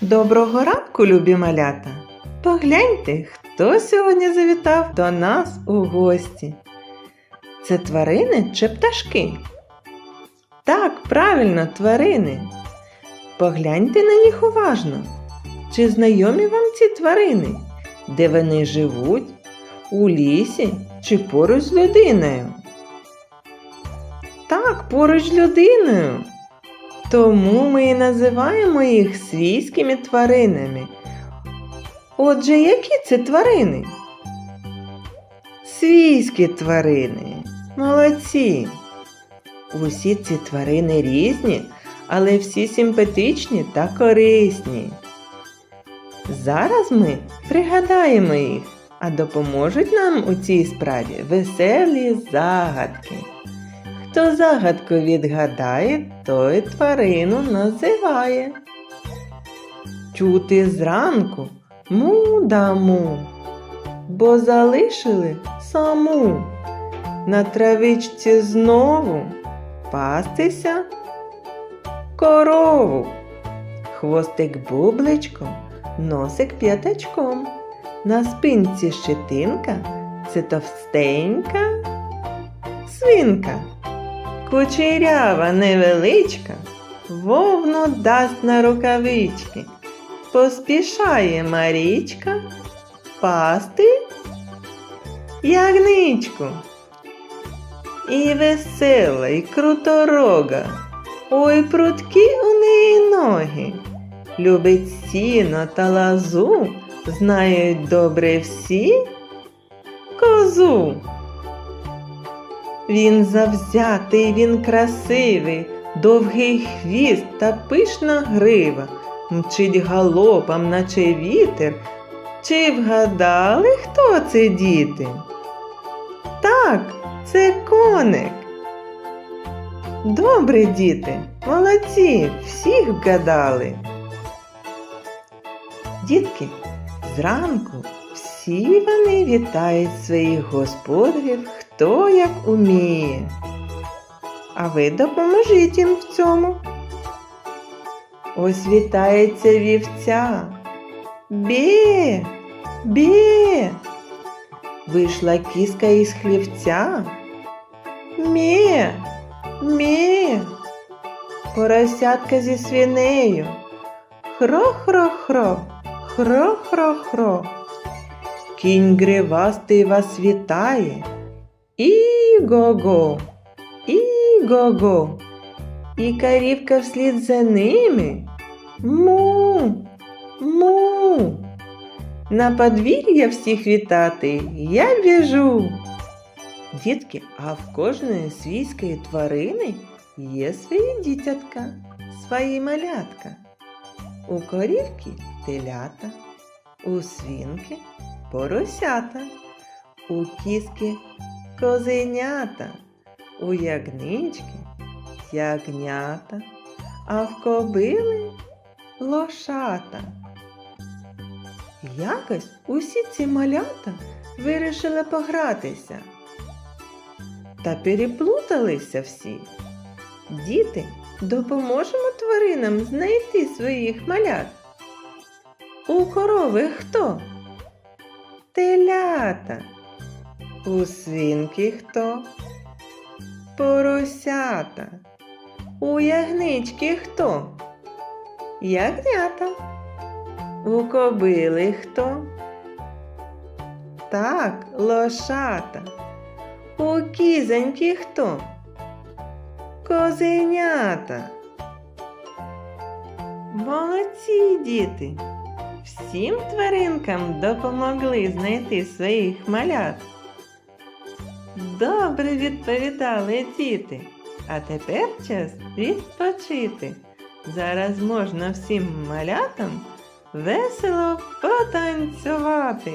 Доброго ранку, любі малята! Погляньте, хто сьогодні завітав до нас у гості. Це тварини чи пташки? Так, правильно, тварини. Погляньте на них уважно. Чи знайомі вам ці тварини? Де вони живуть? У лісі чи поруч з людиною? Так, поруч з людиною. Тому ми і називаємо їх свійськими тваринами. Отже, які це тварини? Свійські тварини. Молодці. Усі ці тварини різні, але всі симпатичні та корисні. Зараз ми пригадаємо їх, а допоможуть нам у цій справі веселі загадки. Хто загадку відгадає, той тварину називає. Чути зранку му да му, бо залишили саму. На травичці знову пастися корову. Хвостик бубличком, носик п'ятачком. На спинці щетинка це товстенька свинка. Кучерява невеличка, вовну дасть на рукавички. Поспішає Марічка пасти ягничку. І весела, і круторога, ой прудкі у неї ноги. Любить сіно та лазу, знають добре всі козу. Він завзятий, він красивий, довгий хвіст та пишна грива, мчить галопом, наче вітер. Чи вгадали, хто це діти? Так, це коник. Добре, діти, молодці, всіх вгадали. Дітки, зранку всі вони вітають своїх господарів, хто як уміє. А ви допоможіть їм в цьому. Ось вітається вівця. Бє, бє. Вийшла кіска із хлівця. Мє, мє. Поросятка зі свинею. Хро-хро-хро, хро-хро-хро. Кінь гривастий вас вітає. І-го-го, і-го-го. І карівка вслід за ними. Му, му. На подвір'я всіх вітати я біжу. Дітки, а в кожної свійської тварини є свої дітятка, свої малятка. У корівки телята, у свинки поросята, у кіски козенята, у ягнички ягнята, а в кобили лошата. Якось усі ці малята вирішили погратися. Та переплуталися всі. Діти, допоможемо тваринам знайти своїх малят. У корови хто? Телята. У свинки хто? Поросята. У ягнички хто? Ягнята. У кобили хто? Так, лошата. У кізоньки хто? Козенята. Молодці діти. Всім тваринкам допомогли знайти своїх малят. Добре відповідали діти. А тепер час відпочити. Зараз можна всім малятам весело потанцювати.